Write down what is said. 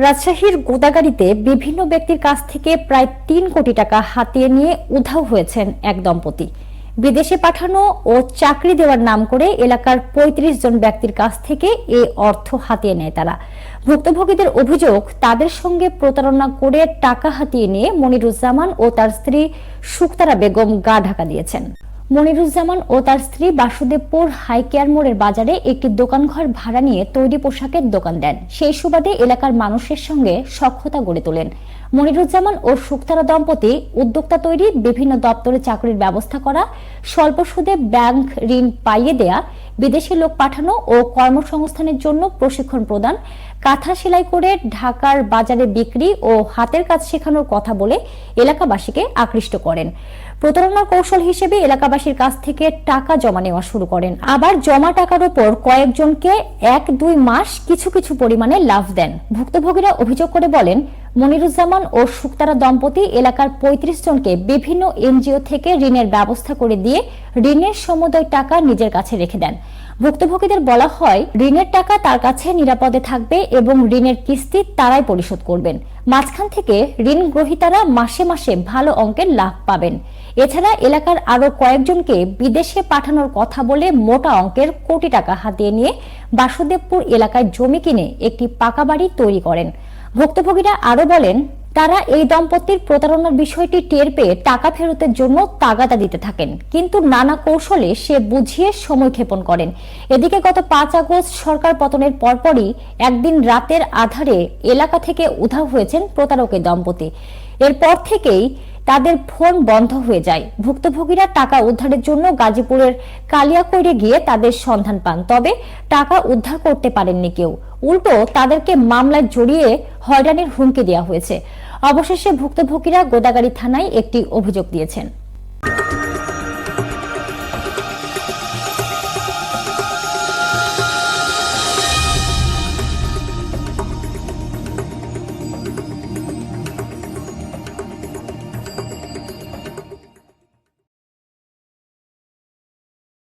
রাজশাহীর গোদাগাড়িতে বিভিন্ন ব্যক্তির কাছ থেকে প্রায় তিন কোটি টাকা হাতিয়ে নিয়ে উধাও হয়েছেন এক দম্পতি। বিদেশে পাঠানো ও চাকরি দেওয়ার নাম করে এলাকার ৩৫ জন ব্যক্তির কাছ থেকে এই অর্থ হাতিয়ে নেয় তারা। ভুক্তভোগীদের অভিযোগ, তাদের সঙ্গে প্রতারণা করে টাকা হাতিয়ে নিয়ে মনিরুজ্জামান ও তার স্ত্রী শুক্তারা বেগম গা ঢাকা দিয়েছেন। মনিরুজ্জামান ও তার স্ত্রী বাসুদেবপুর হাইকেয়ার মোড়ের বাজারে একটি দোকানঘর ভাড়া নিয়ে তৈরি পোশাকের দোকান দেন। সেই সুবাদে এলাকার মানুষের সঙ্গে সখ্যতা গড়ে তোলেন। মনিরুজ্জামান ও শুক্তারা দম্পতি উদ্যোক্তা তৈরি বিভিন্ন দপ্তরে চাকরির ব্যবস্থা করা, স্বল্প সুদে ব্যাংক ঋণ পাইয়ে দেয়া, বিদেশি লোক পাঠানো ও কর্মসংস্থানের জন্য প্রশিক্ষণ প্রদান, কাঁথা সেলাই করে ঢাকার বাজারে বিক্রি ও হাতের কাজ শেখানোর কথা বলে এলাকাবাসীকে আকৃষ্ট করেন। প্রতারণার কৌশল হিসেবে এলাকাবাসীর কাছ থেকে টাকা জমা নেওয়া শুরু করেন। আবার জমা টাকার উপর কয়েকজনকে এক দুই মাস কিছু কিছু পরিমাণে লাভ দেন। ভুক্তভোগীরা অভিযোগ করে বলেন মনিরুজ্জামান ও শুক্তারা দম্পতি এলাকার ৩৫ জনকে বিভিন্ন এনজিও থেকে ঋণের ব্যবস্থা করে দিয়ে ঋণের সমুদয় টাকা নিজের কাছে রেখে দেন। ভুক্তভোগীদের বলা হয়, ঋণের টাকা তার কাছে নিরাপদে থাকবে এবং ঋণের কিস্তি তারাই পরিশোধ করবেন। মাঝখান থেকে ঋণ গ্রহীতারা মাসে মাসে ভালো অঙ্কের লাভ পাবেন। এছাড়া এলাকার আরও কয়েকজনকে বিদেশে পাঠানোর কথা বলে মোটা অঙ্কের কোটি টাকা হাতিয়ে নিয়ে বাসুদেবপুর এলাকায় জমি কিনে একটি পাকা বাড়ি তৈরি করেন। ভুক্তভোগীরা আরও বলেন, তারা এই দম্পতির প্রতারণার বিষয়টি টের পেয়ে টাকা ফেরতের জন্য তাগাদা দিতে থাকেন। কিন্তু নানা কৌশলে সে বুঝিয়ে সময় ক্ষেপণ করেন। এদিকে গত পাঁচ আগস্ট সরকার পতনের পরপরই একদিন রাতের আধারে এলাকা থেকে উধাও হয়েছেন প্রতারকের দম্পতি। এরপর থেকেই তাদের ফোন বন্ধ হয়ে যায়। ভুক্তভোগীরা টাকা উদ্ধারের জন্য গাজীপুরের কালিয়াকৈরে গিয়ে তাদের সন্ধান পান। তবে টাকা উদ্ধার করতে পারেননি কেউ। উল্টো তাদেরকে মামলায় জড়িয়ে হয়রানির হুমকি দেওয়া হয়েছে। অবশেষে ভুক্তভোগীরা গোদাগাড়ি থানায় একটি অভিযোগ দিয়েছেন।